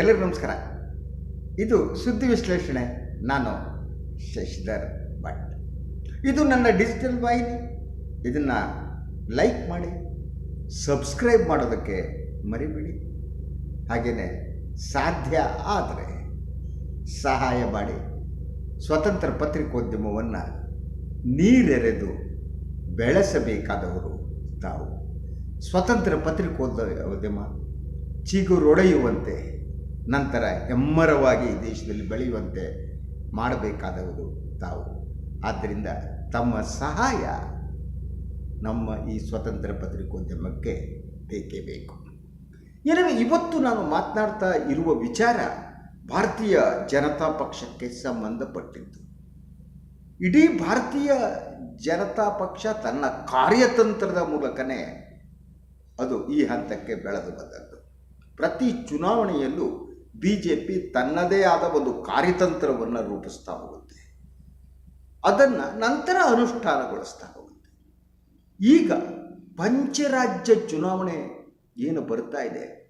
ಎಲ್ಲರಿಗೂ ನಮಸ್ಕಾರ. ಇದು ಸುದ್ದಿ ವಿಶ್ಲೇಷಣೆ. ನಾನು ಶಶಿಧರ್ ಭಟ್. ಇದು ನನ್ನ ಡಿಜಿಟಲ್ ವಾಹಿನಿ. ಇದನ್ನು ಲೈಕ್ ಮಾಡಿ, ಸಬ್ಸ್ಕ್ರೈಬ್ ಮಾಡೋದಕ್ಕೆ ಮರಿಬೇಡಿ. ಹಾಗೆಯೇ ಸಾಧ್ಯ ಆದರೆ ಸಹಾಯ ಮಾಡಿ. ಸ್ವತಂತ್ರ ಪತ್ರಿಕೋದ್ಯಮವನ್ನು ನೀರೆರೆದು ಬೆಳೆಸಬೇಕಾದವರು ತಾವು. ಸ್ವತಂತ್ರ ಪತ್ರಿಕೋದ್ಯಮ ಚಿಗುರೊಡೆಯುವಂತೆ ನಂತರ ಹೆಮ್ಮರವಾಗಿ ಈ ದೇಶದಲ್ಲಿ ಬೆಳೆಯುವಂತೆ ಮಾಡಬೇಕಾದವರು ತಾವು ಆದ್ದರಿಂದ ತಮ್ಮ ಸಹಾಯ ನಮ್ಮ ಈ ಸ್ವತಂತ್ರ ಪತ್ರಿಕೋದ್ಯಮಕ್ಕೆ ಬೇಕೇ ಬೇಕು எனவே ಇವತ್ತು ನಾನು ಮಾತನಾಡ್ತಾ ಇರುವ ವಿಚಾರ ಭಾರತೀಯ ಜನತಾ ಪಕ್ಷಕ್ಕೆ ಸಂಬಂಧಪಟ್ಟಿದ್ದು ಇಡೀ ಭಾರತೀಯ ಜನತಾ ಪಕ್ಷ ತನ್ನ ಕಾರ್ಯತಂತ್ರದ ಮೂಲಕನೇ ಅದು ಈ ಹಂತಕ್ಕೆ ಬೆಳೆದು ಬಂದದ್ದು ಪ್ರತಿ ಚುನಾವಣೆಯಲ್ಲೂ ಬಿ ಜೆ ಪಿ ತನ್ನದೇ ಆದ ಒಂದು ಕಾರ್ಯತಂತ್ರವನ್ನು ರೂಪಿಸ್ತಾ ಹೋಗುತ್ತೆ. ಅದನ್ನು ನಂತರ ಅನುಷ್ಠಾನಗೊಳಿಸ್ತಾ ಹೋಗುತ್ತೆ. ಈಗ ಪಂಚರಾಜ್ಯ ಚುನಾವಣೆ ಏನು ಬರ್ತಾ ಇದೆ?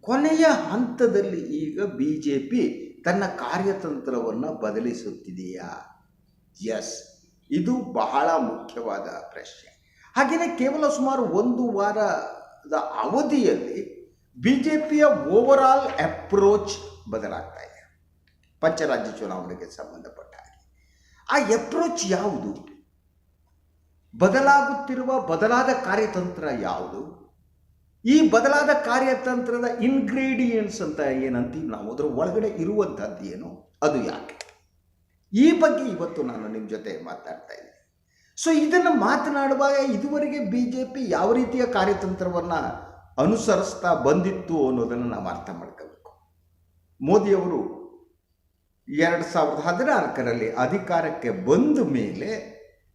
ಕೊನೆಯ ಹಂತದಲ್ಲಿ ಈಗ ಬಿ ಜೆ ಪಿ ತನ್ನ ಕಾರ್ಯತಂತ್ರವನ್ನು ಬದಲಿಸುತ್ತಿದೆಯಾ? ಎಸ್ ಇದು ಬಹಳ ಮುಖ್ಯವಾದ ಪ್ರಶ್ನೆ. ಹಾಗೆಯೇ ಕೇವಲ ಸುಮಾರು ಒಂದು ವಾರದ ಅವಧಿಯಲ್ಲಿ ಬಿ ಜೆ ಪಿಯ ಓವರಾಲ್ ಅಪ್ರೋಚ್ ಬದಲಾಗ್ತಾ ಇದೆ. ಪಂಚರಾಜ್ಯ ಚುನಾವಣೆಗೆ ಸಂಬಂಧಪಟ್ಟ ಹಾಗೆ. ಆ ಅಪ್ರೋಚ್ ಯಾವುದು? ಬದಲಾಗುತ್ತಿರುವ ಬದಲಾದ ಕಾರ್ಯತಂತ್ರ ಯಾವುದು? ಈ ಬದಲಾದ ಕಾರ್ಯತಂತ್ರದ ಇನ್ಗ್ರೀಡಿಯೆಂಟ್ಸ್ ಅಂತ ಏನಂತೀವಿ ನಾವು ಅದರ ಒಳಗಡೆ ಇರುವಂಥದ್ದು ಏನು? ಅದು ಯಾಕೆ? ಈ ಬಗ್ಗೆ ಇವತ್ತು ನಾನು ನಿಮ್ಮ ಜೊತೆ ಮಾತಾಡ್ತಾ ಇದ್ದೀನಿ. ಸೊ ಇದನ್ನು ಮಾತನಾಡುವಾಗ ಇದುವರೆಗೆ ಬಿ ಜೆ ಪಿ ಯಾವ ರೀತಿಯ ಕಾರ್ಯತಂತ್ರವನ್ನು ಅನುಸರಿಸ್ತಾ ಬಂದಿತ್ತು ಅನ್ನೋದನ್ನು ನಾವು ಅರ್ಥ ಮಾಡ್ಕೋಬೇಕು. ಮೋದಿಯವರು ಎರಡು ಸಾವಿರದ ಹದಿನಾಲ್ಕರಲ್ಲಿ ಅಧಿಕಾರಕ್ಕೆ ಬಂದ ಮೇಲೆ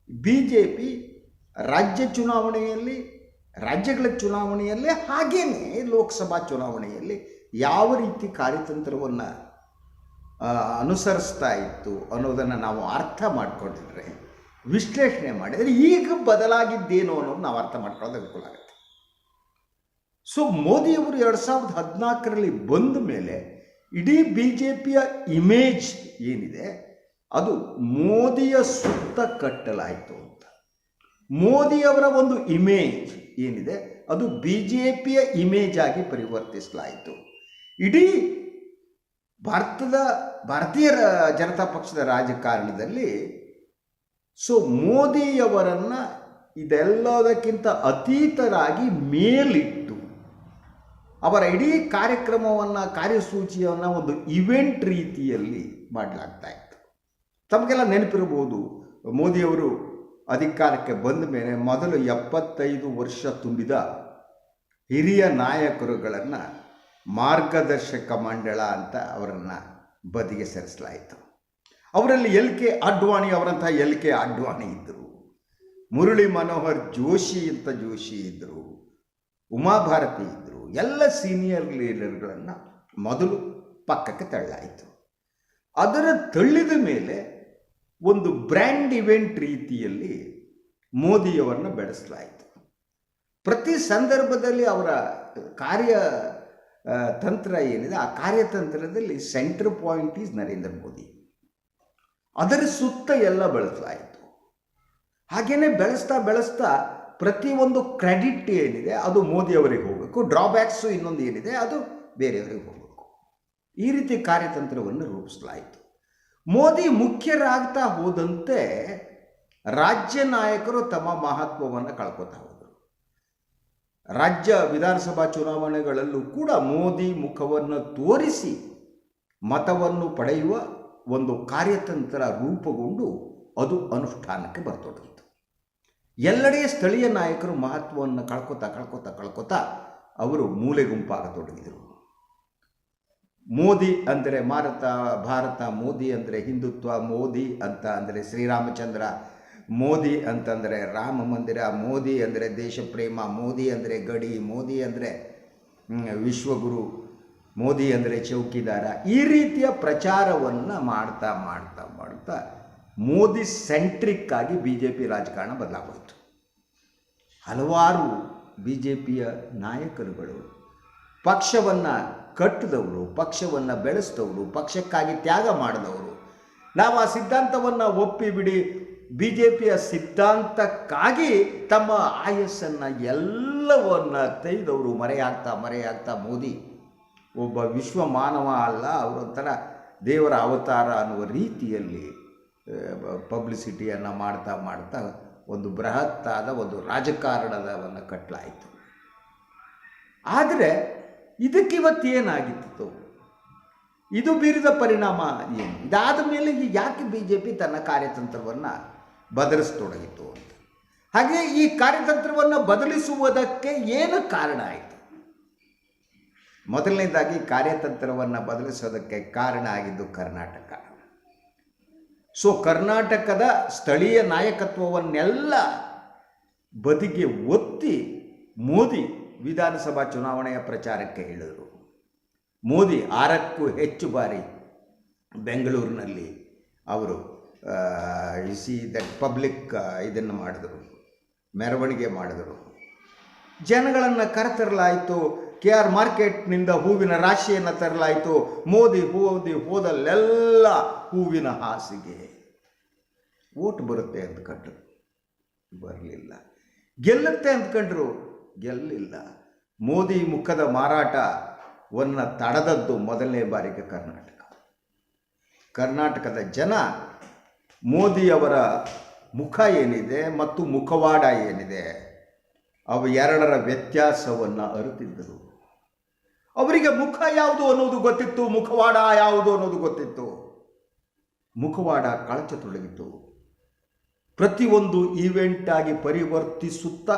ಬಿ ಜೆ ಪಿ ರಾಜ್ಯ ಚುನಾವಣೆಯಲ್ಲಿ, ರಾಜ್ಯಗಳ ಚುನಾವಣೆಯಲ್ಲಿ ಹಾಗೇನೆ ಲೋಕಸಭಾ ಚುನಾವಣೆಯಲ್ಲಿ ಯಾವ ರೀತಿ ಕಾರ್ಯತಂತ್ರವನ್ನು ಅನುಸರಿಸ್ತಾ ಇತ್ತು ಅನ್ನೋದನ್ನು ನಾವು ಅರ್ಥ ಮಾಡಿಕೊಂಡಿದ್ರೆ, ವಿಶ್ಲೇಷಣೆ ಮಾಡಿದರೆ ಈಗ ಬದಲಾಗಿದ್ದೇನೋ ಅನ್ನೋದು ನಾವು ಅರ್ಥ ಮಾಡ್ಕೊಳ್ಳೋದು ಅನುಕೂಲ ಆಗುತ್ತೆ. ಸೊ ಮೋದಿಯವರು ಎರಡು ಸಾವಿರದ ಹದಿನಾಲ್ಕರಲ್ಲಿ ಬಂದ ಮೇಲೆ ಇಡೀ ಬಿ ಜೆ ಪಿಯ ಇಮೇಜ್ ಏನಿದೆ, ಅದು ಮೋದಿಯ ಸುತ್ತ ಕಟ್ಟಲಾಯಿತು ಅಂತ. ಮೋದಿಯವರ ಒಂದು ಇಮೇಜ್ ಏನಿದೆ, ಅದು ಬಿ ಜೆ ಪಿಯ ಇಮೇಜ್ ಆಗಿ ಪರಿವರ್ತಿಸಲಾಯಿತು. ಇಡೀ ಭಾರತದ, ಭಾರತೀಯ ಜನತಾ ಪಕ್ಷದ ರಾಜಕಾರಣದಲ್ಲಿ ಸೊ ಮೋದಿಯವರನ್ನು ಇದೆಲ್ಲದಕ್ಕಿಂತ ಅತೀತರಾಗಿ ಮೇಲಿಟ್ಟು ಅವರ ಇಡೀ ಕಾರ್ಯಕ್ರಮವನ್ನು, ಕಾರ್ಯಸೂಚಿಯನ್ನು ಒಂದು ಇವೆಂಟ್ ರೀತಿಯಲ್ಲಿ ಮಾಡಲಾಗ್ತಾ ಇತ್ತು. ತಮಗೆಲ್ಲ ನೆನಪಿರಬಹುದು, ಮೋದಿಯವರು ಅಧಿಕಾರಕ್ಕೆ ಬಂದ ಮೇಲೆ ಮೊದಲು ಎಪ್ಪತ್ತೈದು ವರ್ಷ ತುಂಬಿದ ಹಿರಿಯ ನಾಯಕರುಗಳನ್ನು ಮಾರ್ಗದರ್ಶಕ ಮಂಡಳ ಅಂತ ಅವರನ್ನು ಬದಿಗೆ ಸರಿಸಲಾಯಿತು. ಅವರಲ್ಲಿ ಎಲ್ ಕೆ ಅಡ್ವಾಣಿ ಅವರಂತಹ ಎಲ್ ಕೆ ಅಡ್ವಾಣಿ ಇದ್ದರು ಮುರಳಿ ಮನೋಹರ್ ಜೋಶಿ ಅಂತ ಜೋಶಿ ಇದ್ದರು ಉಮಾಭಾರತಿ ಇದ್ದರು ಎಲ್ಲ ಸೀನಿಯರ್ ಲೀಡರ್ಗಳನ್ನು ಮೊದಲು ಪಕ್ಕಕ್ಕೆ ತಳ್ಳಾಯಿತು. ಅದರ ತಳ್ಳಿದ ಮೇಲೆ ಒಂದು ಬ್ರ್ಯಾಂಡ್ ಇವೆಂಟ್ ರೀತಿಯಲ್ಲಿ ಮೋದಿಯವರನ್ನು ಬೆಳೆಸಲಾಯಿತು. ಪ್ರತಿ ಸಂದರ್ಭದಲ್ಲಿ ಅವರ ಕಾರ್ಯ ತಂತ್ರ ಏನಿದೆ, ಆ ಕಾರ್ಯತಂತ್ರದಲ್ಲಿ centre point is Narendra Modi. ಅದರ ಸುತ್ತ ಎಲ್ಲ ಬೆಳೆಸಲಾಯಿತು. ಹಾಗೆಯೇ ಬೆಳೆಸ್ತಾ ಬೆಳೆಸ್ತಾ ಪ್ರತಿಯೊಂದು ಕ್ರೆಡಿಟ್ ಏನಿದೆ, ಅದು ಮೋದಿಯವರಿಗೆ ಹೋಗಬೇಕು. ಡ್ರಾಬ್ಯಾಕ್ಸು ಇನ್ನೊಂದು ಏನಿದೆ, ಅದು ಬೇರೆಯವರಿಗೆ ಹೋಗಬೇಕು. ಈ ರೀತಿ ಕಾರ್ಯತಂತ್ರವನ್ನು ರೂಪಿಸಲಾಯಿತು. ಮೋದಿ ಮುಖ್ಯರಾಗ್ತಾ ಹೋದಂತೆ ರಾಜ್ಯ ನಾಯಕರು ತಮ್ಮ ಮಹತ್ವವನ್ನು ಕಳ್ಕೊತಾ ಹೋದರು. ರಾಜ್ಯ ವಿಧಾನಸಭಾ ಚುನಾವಣೆಗಳಲ್ಲೂ ಕೂಡ ಮೋದಿ ಮುಖವನ್ನು ತೋರಿಸಿ ಮತವನ್ನು ಪಡೆಯುವ ಒಂದು ಕಾರ್ಯತಂತ್ರ ರೂಪುಗೊಂಡು ಅದು ಅನುಷ್ಠಾನಕ್ಕೆ ಬರ್ತೊಡಗಿತು ಎಲ್ಲೆಡೆ ಸ್ಥಳೀಯ ನಾಯಕರು ಮಹತ್ವವನ್ನು ಕಳ್ಕೊತಾ ಕಳ್ಕೊತಾ ಕಳ್ಕೊತಾ ಅವರು ಮೂಲೆ ಗುಂಪಾಗತೊಡಗಿದರು. ಮೋದಿ ಅಂದರೆ ಭಾರತ ಭಾರತ, ಮೋದಿ ಅಂದರೆ ಹಿಂದುತ್ವ, ಮೋದಿ ಅಂತ ಅಂದರೆ ಶ್ರೀರಾಮಚಂದ್ರ, ಮೋದಿ ಅಂತಂದರೆ ರಾಮ ಮಂದಿರ, ಮೋದಿ ಅಂದರೆ ದೇಶ ಪ್ರೇಮ ಮೋದಿ ಅಂದರೆ ಗಡಿ, ಮೋದಿ ಅಂದರೆ ವಿಶ್ವಗುರು, ಮೋದಿ ಅಂದರೆ ಚೌಕಿದಾರ ಈ ರೀತಿಯ ಪ್ರಚಾರವನ್ನು ಮಾಡ್ತಾ ಮಾಡ್ತಾ ಮಾಡ್ತಾ ಮೋದಿ ಸೆಂಟ್ರಿಕ್ ಆಗಿ ಬಿ ಜೆ ಪಿ ರಾಜಕಾರಣ ಬದಲಾಗೋಯಿತು. ಹಲವಾರು ಬಿ ಜೆ ಪಿಯ ನಾಯಕರುಗಳು ಪಕ್ಷವನ್ನು ಕಟ್ಟಿದವರು, ಪಕ್ಷವನ್ನು ಬೆಳೆಸಿದವರು, ಪಕ್ಷಕ್ಕಾಗಿ ತ್ಯಾಗ ಮಾಡಿದವರು, ನಾವು ಆ ಸಿದ್ಧಾಂತವನ್ನು ಒಪ್ಪಿ ಬಿಡಿ ಬಿ ಜೆ ಪಿಯ ಸಿದ್ಧಾಂತಕ್ಕಾಗಿ ತಮ್ಮ ಆಯಸ್ಸನ್ನು ಎಲ್ಲವನ್ನ ತೆಗೆದವರು, ಮರೆಯಾಗ್ತಾ ಮರೆಯಾಗ್ತಾ ಮೋದಿ. ಒಬ್ಬ ವಿಶ್ವ ಮಾನವ ಅಲ್ಲ, ಅವರೊಂಥರ ದೇವರ ಅವತಾರ ಅನ್ನುವ ರೀತಿಯಲ್ಲಿ ಪಬ್ಲಿಸಿಟಿಯನ್ನು ಮಾಡ್ತಾ ಮಾಡ್ತಾ ಒಂದು ಬೃಹತ್ತಾದ ಒಂದು ರಾಜಕಾರಣದವನ್ನು ಕಟ್ಟಲಾಯಿತು ಆದರೆ ಇದಕ್ಕಿವತ್ತು ಏನಾಗಿತ್ತು ಇದು ಬೀರಿದ ಪರಿಣಾಮ ಏನು? ಇದಾದ ಮೇಲೆ ಯಾಕೆ ಬಿ ಜೆ ಪಿ ತನ್ನ ಕಾರ್ಯತಂತ್ರವನ್ನು ಬದಲಿಸ್ತೊಡಗಿತು ಅಂತ. ಹಾಗೆ ಈ ಕಾರ್ಯತಂತ್ರವನ್ನು ಬದಲಿಸುವುದಕ್ಕೆ ಏನು ಕಾರಣ ಆಯಿತು? ಮೊದಲನೇದಾಗಿ ಕಾರ್ಯತಂತ್ರವನ್ನು ಬದಲಿಸೋದಕ್ಕೆ ಕಾರಣ ಆಗಿದ್ದು ಕರ್ನಾಟಕ. ಸೊ ಕರ್ನಾಟಕದ ಸ್ಥಳೀಯ ನಾಯಕತ್ವವನ್ನೆಲ್ಲ ಬದಿಗೆ ಒತ್ತಿ ಮೋದಿ ವಿಧಾನಸಭಾ ಚುನಾವಣೆಯ ಪ್ರಚಾರಕ್ಕೆ ಇಳಿದರು. ಮೋದಿ ಆರಕ್ಕೂ ಹೆಚ್ಚು ಬಾರಿ ಬೆಂಗಳೂರಿನಲ್ಲಿ ಅವರು ಸಿ ದಟ್ ಪಬ್ಲಿಕ್ ಇದನ್ನು ಮಾಡಿದರು, ಮೆರವಣಿಗೆ ಮಾಡಿದರು. ಜನಗಳನ್ನು ಕರೆತರಲಾಯಿತು. ಕೆ ಆರ್ ಮಾರ್ಕೆಟ್ನಿಂದ ಹೂವಿನ ರಾಶಿಯನ್ನು ತರಲಾಯಿತು. ಮೋದಿ ಹೋದಿ ಹೋದಲ್ಲೆಲ್ಲ ಹೂವಿನ ಹಾಸಿಗೆ. ಓಟ್ ಬರುತ್ತೆ ಅಂದ್ಕೊಂಡ್ರು ಬರಲಿಲ್ಲ. ಗೆಲ್ಲುತ್ತೆ ಅಂದ್ಕೊಂಡ್ರು ಗೆಲ್ಲಿಲ್ಲ. ಮೋದಿ ಮುಖದ ಮಾರಾಟವನ್ನು ತಡೆದದ್ದು ಮೊದಲನೇ ಬಾರಿಗೆ ಕರ್ನಾಟಕ. ಕರ್ನಾಟಕದ ಜನ ಮೋದಿಯವರ ಮುಖ ಏನಿದೆ ಮತ್ತು ಮುಖವಾಡ ಏನಿದೆ? ಅವು ಎರಡರ ವ್ಯತ್ಯಾಸವನ್ನು ಅರಿತಿದ್ದರು. ಅವರಿಗೆ ಮುಖ ಯಾವುದು ಅನ್ನೋದು ಗೊತ್ತಿತ್ತು, ಮುಖವಾಡ ಯಾವುದು ಅನ್ನೋದು ಗೊತ್ತಿತ್ತು. ಮುಖವಾಡ ಕಳಚತೊಡಗಿತು ಪ್ರತಿಯೊಂದು ಈವೆಂಟ್ ಆಗಿ ಪರಿವರ್ತಿಸುತ್ತಾ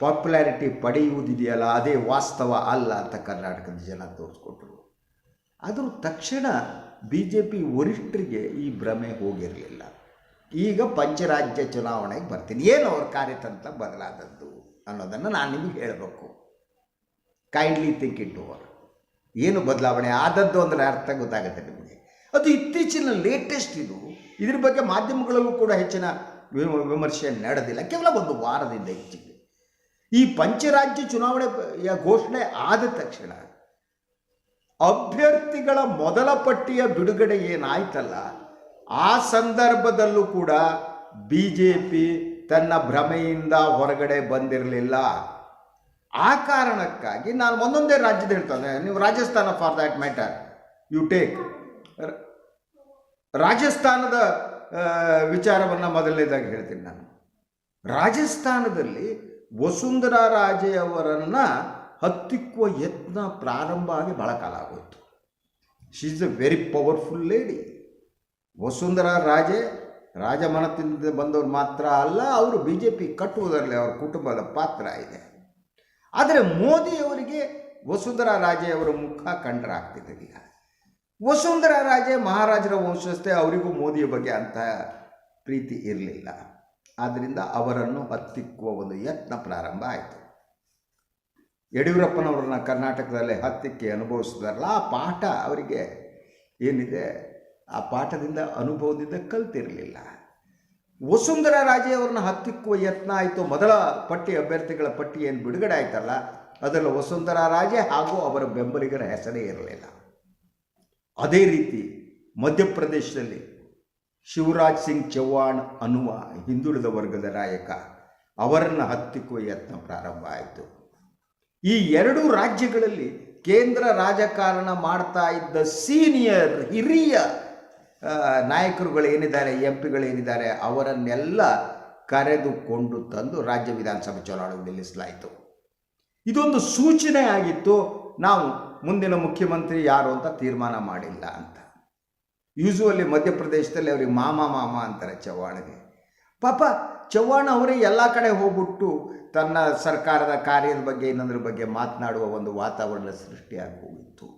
ಪಾಪ್ಯುಲಾರಿಟಿ ಪಡೆಯುವುದಿದೆಯಲ್ಲ, ಅದೇ ವಾಸ್ತವ ಅಲ್ಲ ಅಂತ ಕರ್ನಾಟಕದ ಜನ ತೋರಿಸ್ಕೊಟ್ರು. ಆದರೂ ತಕ್ಷಣ ಬಿ ಜೆ ಪಿ ವರಿಷ್ಠರಿಗೆ ಈ ಭ್ರಮೆ ಹೋಗಿರಲಿಲ್ಲ. ಈಗ ಪಂಚರಾಜ್ಯ ಚುನಾವಣೆಗೆ ಬರ್ತೀನಿ. ಏನು ಅವ್ರ ಕಾರ್ಯತಂತ್ರ ಬದಲಾದದ್ದು ಅನ್ನೋದನ್ನು ನಾನು ನಿಮಗೆ ಹೇಳಬೇಕು. ಕೈಂಡ್ಲಿ ಥಿಂಕ್ ಇಟ್ ಓವರ್ ಏನು ಬದಲಾವಣೆ ಆದದ್ದು ಅಂದರೆ ಅರ್ಥ ಗೊತ್ತಾಗುತ್ತೆ ನಿಮಗೆ. ಅದು ಇತ್ತೀಚಿನ ಲೇಟೆಸ್ಟ್ ಇದು. ಇದ್ರ ಬಗ್ಗೆ ಮಾಧ್ಯಮಗಳಲ್ಲೂ ಕೂಡ ಹೆಚ್ಚಿನ ವಿಮರ್ಶೆ ನಡೆದಿಲ್ಲ. ಕೇವಲ ಒಂದು ವಾರದಿಂದ ಹೆಚ್ಚಿಗೆ. ಈ ಪಂಚರಾಜ್ಯ ಚುನಾವಣೆ ಘೋಷಣೆ ಆದ ತಕ್ಷಣ ಅಭ್ಯರ್ಥಿಗಳ ಮೊದಲ ಪಟ್ಟಿಯ ಬಿಡುಗಡೆ ಏನಾಯ್ತಲ್ಲ, ಆ ಸಂದರ್ಭದಲ್ಲೂ ಕೂಡ ಬಿ ಜೆ ಪಿ ತನ್ನ ಭ್ರಮೆಯಿಂದ ಹೊರಗಡೆ ಬಂದಿರಲಿಲ್ಲ. ಆ ಕಾರಣಕ್ಕಾಗಿ ನಾನು ಒಂದೊಂದೇ ರಾಜ್ಯದ ಹೇಳ್ತಾನೆ. ನೀವು Rajasthan for that matter you take ರಾಜಸ್ಥಾನದ ವಿಚಾರವನ್ನು ಮೊದಲನೇದಾಗಿ ಹೇಳ್ತೀನಿ ನಾನು. ರಾಜಸ್ಥಾನದಲ್ಲಿ ವಸುಂಧರಾ ರಾಜೆಯವರನ್ನು ಹತ್ತಿಕ್ಕುವ ಯತ್ನ ಪ್ರಾರಂಭ ಆಗಿ ಬಹಳ ಕಾಲ ಆಗೋಯಿತು. She is a very powerful lady Vasundhara Raje ರಾಜಮನತಿಂದ ಬಂದವರು ಮಾತ್ರ ಅಲ್ಲ, ಅವರು ಬಿ ಜೆ ಪಿ ಕಟ್ಟುವುದರಲ್ಲಿ ಅವರ ಕುಟುಂಬದ ಪಾತ್ರ ಇದೆ. ಆದರೆ ಮೋದಿಯವರಿಗೆ ವಸುಂಧರಾ ರಾಜೇ ಅವರ ಮುಖ ಕಂಡ್ರೆ ಆಗ್ತಿದೆ ಈಗ. ವಸುಂಧರಾ ರಾಜೆ ಮಹಾರಾಜರ ವಂಶಸ್ಥೆ, ಅವರಿಗೂ ಮೋದಿಯ ಬಗ್ಗೆ ಅಂತ ಪ್ರೀತಿ ಇರಲಿಲ್ಲ. ಆದ್ದರಿಂದ ಅವರನ್ನು ಹತ್ತಿಕ್ಕುವ ಒಂದು ಯತ್ನ ಪ್ರಾರಂಭ ಆಯಿತು. ಯಡಿಯೂರಪ್ಪನವ್ರನ್ನ ಕರ್ನಾಟಕದಲ್ಲಿ ಹತ್ತಿಕ್ಕೆ ಅನುಭವಿಸಿದಾರಲ್ಲ, ಆ ಪಾಠ ಅವರಿಗೆ ಏನಿದೆ? ಆ ಪಾಠದಿಂದ ಅನುಭವದಿಂದ ಕಲ್ತಿರಲಿಲ್ಲ. ವಸುಂಧರಾ ರಾಜೇ ಅವರನ್ನ ಹತ್ತಿಕ್ಕುವ ಯತ್ನ ಆಯಿತು. ಮೊದಲ ಪಟ್ಟಿ ಅಭ್ಯರ್ಥಿಗಳ ಪಟ್ಟಿ ಏನು ಬಿಡುಗಡೆ ಆಯ್ತಲ್ಲ, ಅದರಲ್ಲಿ ವಸುಂಧರಾ ರಾಜೆ ಹಾಗೂ ಅವರ ಬೆಂಬಲಿಗರ ಹೆಸರೇ ಇರಲಿಲ್ಲ. ಅದೇ ರೀತಿ ಮಧ್ಯಪ್ರದೇಶದಲ್ಲಿ ಶಿವರಾಜ್ ಸಿಂಗ್ ಚೌಹಾಣ್ ಅನ್ನುವ ಹಿಂದುಳಿದ ವರ್ಗದ ನಾಯಕ ಅವರನ್ನು ಹತ್ತಿಕ್ಕುವ ಯತ್ನ ಪ್ರಾರಂಭ ಆಯಿತು. ಈ ಎರಡೂ ರಾಜ್ಯಗಳಲ್ಲಿ ಕೇಂದ್ರ ರಾಜಕಾರಣ ಮಾಡ್ತಾ ಇದ್ದ ಸೀನಿಯರ್ ಹಿರಿಯ ನಾಯಕರುಗಳು ಏನಿದ್ದಾರೆ ಎಂ ಪಿಗಳೇನಿದ್ದಾರೆ ಅವರನ್ನೆಲ್ಲ ಕರೆದುಕೊಂಡು ತಂದು ರಾಜ್ಯ ವಿಧಾನಸಭೆ ಚುನಾವಣೆ ನಿಲ್ಲಿಸಲಾಯಿತು. ಇದೊಂದು ಸೂಚನೆ ಆಗಿತ್ತು, ನಾವು ಮುಂದಿನ ಮುಖ್ಯಮಂತ್ರಿ ಯಾರು ಅಂತ ತೀರ್ಮಾನ ಮಾಡಿಲ್ಲ ಅಂತ. ಯೂಸುವಲಿ ಮಧ್ಯಪ್ರದೇಶದಲ್ಲಿ ಅವರಿಗೆ ಮಾಮ ಮಾಮ ಅಂತಾರೆ ಚವ್ಹಾಣ್ಗೆ. ಪಾಪ, ಚವ್ಹಾಣ್ ಅವರೇ ಎಲ್ಲ ಕಡೆ ಹೋಗ್ಬಿಟ್ಟು ತನ್ನ ಸರ್ಕಾರದ ಕಾರ್ಯದ ಬಗ್ಗೆ, ಇನ್ನೊಂದ್ರ ಬಗ್ಗೆ ಮಾತನಾಡುವ ಒಂದು ವಾತಾವರಣ ಸೃಷ್ಟಿಯಾಗಿ ಹೋಗಿತ್ತು.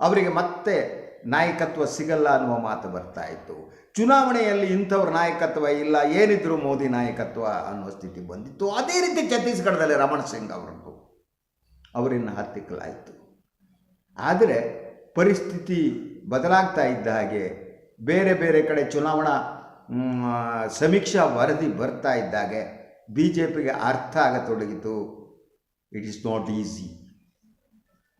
ಅವರಿಗೆ ಮತ್ತೆ ನಾಯಕತ್ವ ಸಿಗಲ್ಲ ಅನ್ನುವ ಮಾತು ಬರ್ತಾ ಇತ್ತು. ಚುನಾವಣೆಯಲ್ಲಿ ಇಂಥವ್ರ ನಾಯಕತ್ವ ಇಲ್ಲ, ಏನಿದ್ರು ಮೋದಿ ನಾಯಕತ್ವ ಅನ್ನುವ ಸ್ಥಿತಿ ಬಂದಿತ್ತು. ಅದೇ ರೀತಿ ಛತ್ತೀಸ್ಗಢದಲ್ಲಿ ರಮಣ್ ಸಿಂಗ್ ಅವರದ್ದು. ಅವರನ್ನು ಹತ್ತಿಕ್ಕಲಾಯಿತು. ಆದರೆ ಪರಿಸ್ಥಿತಿ ಬದಲಾಗ್ತಾ ಇದ್ದ ಹಾಗೆ ಬೇರೆ ಬೇರೆ ಕಡೆ ಚುನಾವಣಾ ಸಮೀಕ್ಷಾ ವರದಿ ಬರ್ತಾ ಇದ್ದಾಗೆ ಬಿ ಜೆ ಪಿಗೆ ಅರ್ಥ ಆಗತೊಡಗಿತು. ಇಟ್ ಈಸ್ ನಾಟ್ ಈಸಿ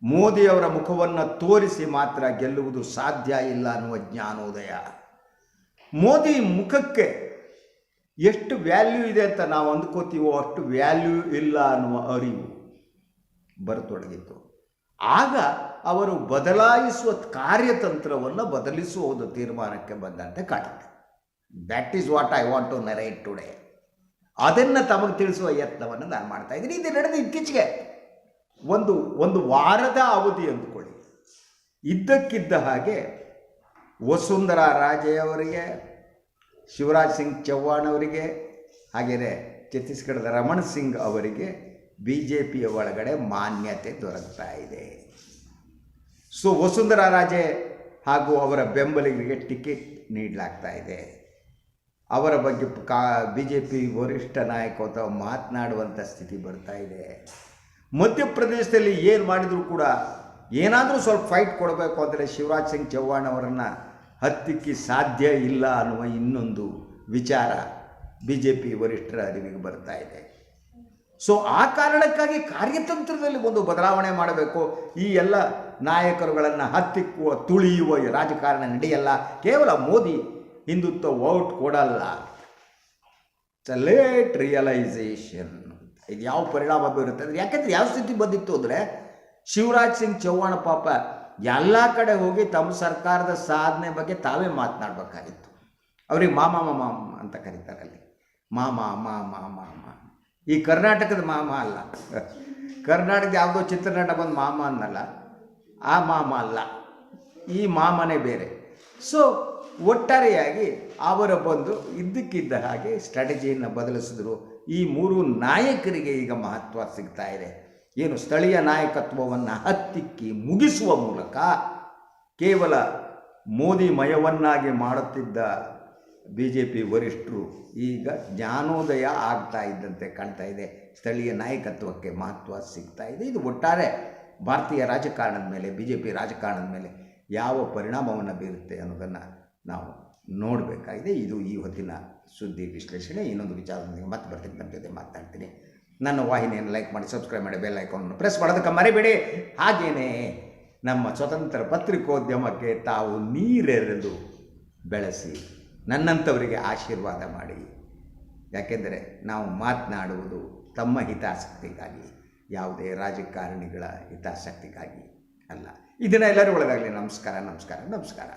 ಮೋದಿಯವರ ಮುಖವನ್ನು ತೋರಿಸಿ ಮಾತ್ರ ಗೆಲ್ಲುವುದು ಸಾಧ್ಯ ಇಲ್ಲ ಅನ್ನುವ ಜ್ಞಾನೋದಯ. ಮೋದಿ ಮುಖಕ್ಕೆ ಎಷ್ಟು ವ್ಯಾಲ್ಯೂ ಇದೆ ಅಂತ ನಾವು ಅಂದ್ಕೋತೀವೋ ಅಷ್ಟು ವ್ಯಾಲ್ಯೂ ಇಲ್ಲ ಅನ್ನುವ ಅರಿವು ಬರತೊಡಗಿತ್ತು ಆಗ ಅವರು ಬದಲಾಯಿಸುವ ಕಾರ್ಯತಂತ್ರವನ್ನು ಬದಲಿಸುವ ಒಂದು ತೀರ್ಮಾನಕ್ಕೆ ಬಂದಂತೆ ಕಾಣುತ್ತೆ that is what I want to narrate today ಅದನ್ನು ತಮಗೆ ತಿಳಿಸುವ ಯತ್ನವನ್ನು ನಾನು ಮಾಡ್ತಾ ಇದ್ದೀನಿ. ಇದು ನಡೆದು ಇತ್ತೀಚೆಗೆ ಒಂದು ಒಂದು ವಾರದ ಅವಧಿ ಅಂದ್ಕೊಳ್ಳಿ. ಇದ್ದಕ್ಕಿದ್ದ ಹಾಗೆ ವಸುಂಧರಾ ರಾಜೆಯವರಿಗೆ, ಶಿವರಾಜ್ ಸಿಂಗ್ ಚೌಹಾಣ್ ಅವರಿಗೆ, ಹಾಗೆಯೇ ಛತ್ತೀಸ್ಗಢದ ರಮಣ್ ಸಿಂಗ್ ಅವರಿಗೆ ಬಿ ಜೆ ಪಿಯ ಒಳಗಡೆ ಮಾನ್ಯತೆ ದೊರಕ್ತಾ ಇದೆ. ಸೊ ವಸುಂಧರಾ ರಾಜೆ ಹಾಗೂ ಅವರ ಬೆಂಬಲಿಗರಿಗೆ ಟಿಕೆಟ್ ನೀಡಲಾಗ್ತಾ ಇದೆ. ಅವರ ಬಗ್ಗೆ ಕಾ ಬಿ ಜೆ ಪಿ ವರಿಷ್ಠ ನಾಯಕ ಮಾತನಾಡುವಂಥ ಸ್ಥಿತಿ ಬರ್ತಾ ಇದೆ. ಮಧ್ಯಪ್ರದೇಶದಲ್ಲಿ ಏನು ಮಾಡಿದರೂ ಕೂಡ ಏನಾದರೂ ಸ್ವಲ್ಪ ಫೈಟ್ ಕೊಡಬೇಕು ಅಂದರೆ ಶಿವರಾಜ್ ಸಿಂಗ್ ಚೌಹಾಣ್ ಅವರನ್ನು ಹತ್ತಿಕ್ಕಿ ಸಾಧ್ಯ ಇಲ್ಲ ಅನ್ನುವ ಇನ್ನೊಂದು ವಿಚಾರ ಬಿ ಜೆ ಪಿ ವರಿಷ್ಠರ ಅರಿವಿಗೆ ಬರ್ತಾ ಇದೆ. ಸೊ ಆ ಕಾರಣಕ್ಕಾಗಿ ಕಾರ್ಯತಂತ್ರದಲ್ಲಿ ಒಂದು ಬದಲಾವಣೆ ಮಾಡಬೇಕು. ಈ ಎಲ್ಲ ನಾಯಕರುಗಳನ್ನು ಹತ್ತಿಕ್ಕುವ, ತುಳಿಯುವ ರಾಜಕಾರಣ ನಡೆಯಲ್ಲ. ಕೇವಲ ಮೋದಿ ಹಿಂದುತ್ವ ವೋಟ್ ಕೊಡಲ್ಲ. ಇಟ್ಸ್ ಲೇಟ್ ರಿಯಲೈಸೇಷನ್ ಇದು ಯಾವ ಪರಿಣಾಮ ಬೀರುತ್ತೆ ಅಂದರೆ ಯಾಕೆಂದರೆ ಯಾವ ಸ್ಥಿತಿ ಬಂದಿತ್ತು ಅಂದರೆ ಶಿವರಾಜ್ ಸಿಂಗ್ ಚೌಹಾಣ್ ಪಾಪ ಎಲ್ಲ ಕಡೆ ಹೋಗಿ ತಮ್ಮ ಸರ್ಕಾರದ ಸಾಧನೆ ಬಗ್ಗೆ ತಾವೇ ಮಾತನಾಡಬೇಕಾಗಿತ್ತು. ಅವ್ರಿಗೆ ಮಾಮ ಮಾಮ ಅಂತ ಕರೀತಾರೆ ಅಲ್ಲಿ. ಮಾಮ ಮಾಮ ಮಾಮ ಈ ಕರ್ನಾಟಕದ ಮಾಮ ಅಲ್ಲ. ಕರ್ನಾಟಕದ ಯಾವುದೋ ಚಿತ್ರನಟ ಬಂದು ಮಾಮ ಅನ್ನಲ್ಲ. ಆ ಮಾಮ ಅಲ್ಲ. ಈ ಮಾಮನೇ ಬೇರೆ. ಸೊ ಒಟ್ಟಾರೆಯಾಗಿ ಅವರ ಬಂದು ಇದ್ದಕ್ಕಿದ್ದ ಹಾಗೆ ಸ್ಟ್ರಾಟಜಿಯನ್ನು ಬದಲಿಸಿದ್ರು. ಈ ಮೂರು ನಾಯಕರಿಗೆ ಈಗ ಮಹತ್ವ ಸಿಗ್ತಾ ಇದೆ. ಏನು ಸ್ಥಳೀಯ ನಾಯಕತ್ವವನ್ನು ಹತ್ತಿಕ್ಕಿ ಮುಗಿಸುವ ಮೂಲಕ ಕೇವಲ ಮೋದಿ ಮಯವನ್ನಾಗಿ ಮಾಡುತ್ತಿದ್ದ ಬಿ ಜೆ ಪಿ ವರಿಷ್ಠರು ಈಗ ಜ್ಞಾನೋದಯ ಆಗ್ತಾ ಇದ್ದಂತೆ ಕಾಣ್ತಾ ಇದೆ. ಸ್ಥಳೀಯ ನಾಯಕತ್ವಕ್ಕೆ ಮಹತ್ವ ಸಿಗ್ತಾ ಇದೆ. ಇದು ಒಟ್ಟಾರೆ ಭಾರತೀಯ ರಾಜಕಾರಣದ ಮೇಲೆ ಬಿ ಜೆ ಪಿ ರಾಜಕಾರಣದ ಮೇಲೆ ಯಾವ ಪರಿಣಾಮವನ್ನು ಬೀರುತ್ತೆ ಅನ್ನೋದನ್ನು ನಾವು ನೋಡಬೇಕಾಗಿದೆ. ಇದು ಈ ಹೊತ್ತಿನ ಸುದ್ದಿ ವಿಶ್ಲೇಷಣೆ, ಇನ್ನೊಂದು ವಿಚಾರದೊಂದಿಗೆ ಮತ್ತೆ ಬರ್ತೀನಿ. ನಮ್ಮ ಜೊತೆ ಮಾತನಾಡ್ತೀನಿ ನನ್ನ ವಾಹಿನಿಯನ್ನು ಲೈಕ್ ಮಾಡಿ ಸಬ್ಸ್ಕ್ರೈಬ್ ಮಾಡಿ ಬೆಲ್ ಐಕಾನನ್ನು ಪ್ರೆಸ್ ಮಾಡೋದಕ್ಕೆ ಮರಿಬೇಡಿ. ಹಾಗೆಯೇ ನಮ್ಮ ಸ್ವತಂತ್ರ ಪತ್ರಿಕೋದ್ಯಮಕ್ಕೆ ತಾವು ನೀರೆರೆದು ಬೆಳೆಸಿ, ನನ್ನಂಥವರಿಗೆ ಆಶೀರ್ವಾದ ಮಾಡಿ. ಯಾಕೆಂದರೆ ನಾವು ಮಾತನಾಡುವುದು ತಮ್ಮ ಹಿತಾಸಕ್ತಿಗಾಗಿ, ಯಾವುದೇ ರಾಜಕಾರಣಿಗಳ ಹಿತಾಸಕ್ತಿಗಾಗಿ ಅಲ್ಲ. ಇದನ್ನು ಎಲ್ಲರೂ ಒಳಗಾಗಲಿ. ನಮಸ್ಕಾರ ನಮಸ್ಕಾರ ನಮಸ್ಕಾರ.